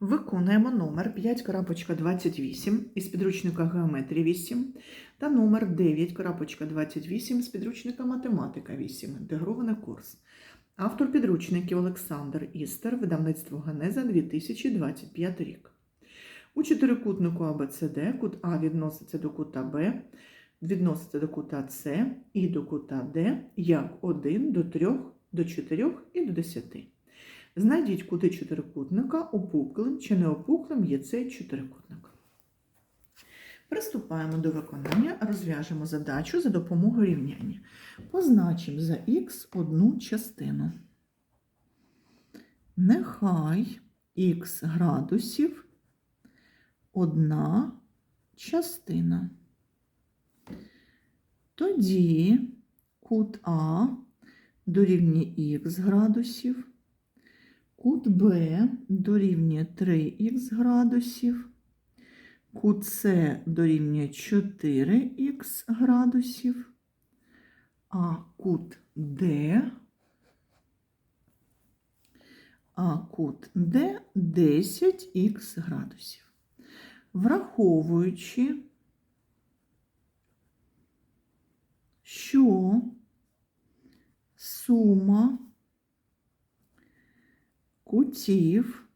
Виконуємо номер 5.28 із підручника Геометрія 8 та номер 9.28 з підручника Математика 8. Інтегрований курс. Автор підручників Олександр Істер, видавництво Генеза 2025 рік. У чотирикутнику ABCD кут А відноситься до кута Б, відноситься до кута С і до кута Д як 1 до 3, до 4 і до 10. Знайдіть кути чотирикутника, опуклим чи неопуклим є цей чотирикутник. Приступаємо до виконання, розв'яжемо задачу за допомогою рівняння. Позначимо за х одну частину. Нехай х градусів одна частина. Тоді кут А дорівнює х градусів. Кут Б дорівнює 3х градусів, кут С дорівнює 4х градусів, а кут Д, а кут Д 10х градусів. Враховуючи, що сума кутів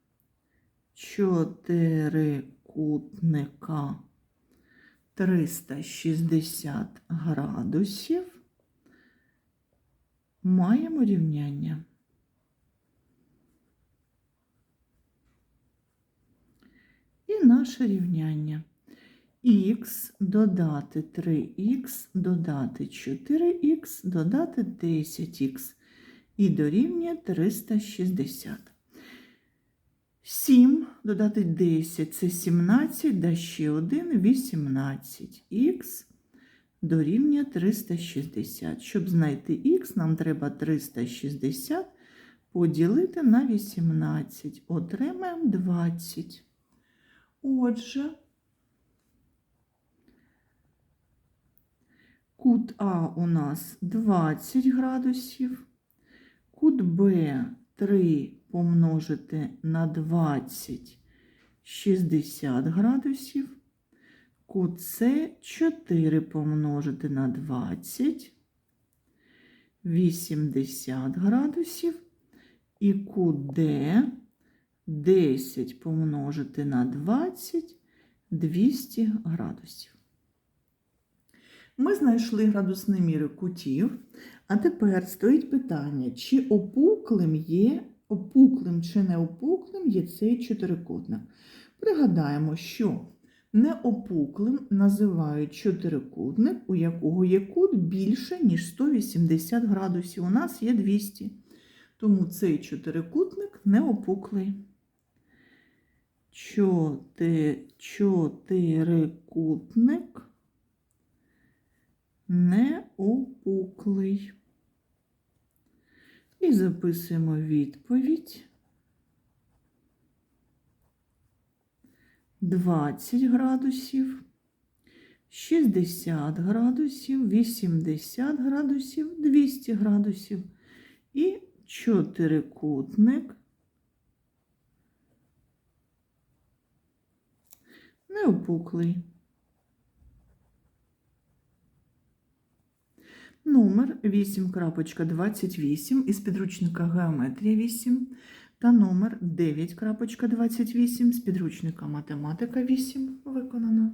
чотирикутника 360 градусів маємо рівняння. І наше рівняння. Х додати 3х, додати 4х, додати 10х і дорівнює 360. 7 додати 10 це 17, да ще 1 18. Х дорівнює 360. Щоб знайти х, нам треба 360 поділити на 18. Отримаємо 20. Отже, кут А у нас 20 градусів, кут Б 3 помножити на 20 60 градусів, кут С 4 помножити на 20 80 градусів, і кут Д 10 помножити на 20 200 градусів. Ми знайшли градусні міри кутів, а тепер стоїть питання, чи опуклим є, опуклим чи не опуклим є цей чотирикутник. Пригадаємо, що неопуклим називають чотирикутник, у якого є кут більше, ніж 180 градусів. У нас є 200. Тому цей чотирикутник неопуклий. Чоти, чотирикутник неопуклий. І записуємо відповідь. 20 градусів, 60 градусів, 80 градусів, 200 градусів. І чотирикутник неопуклий. Номер 8.28 із підручника Геометрія 8 та номер 9.28 з підручника Математика 8 виконано.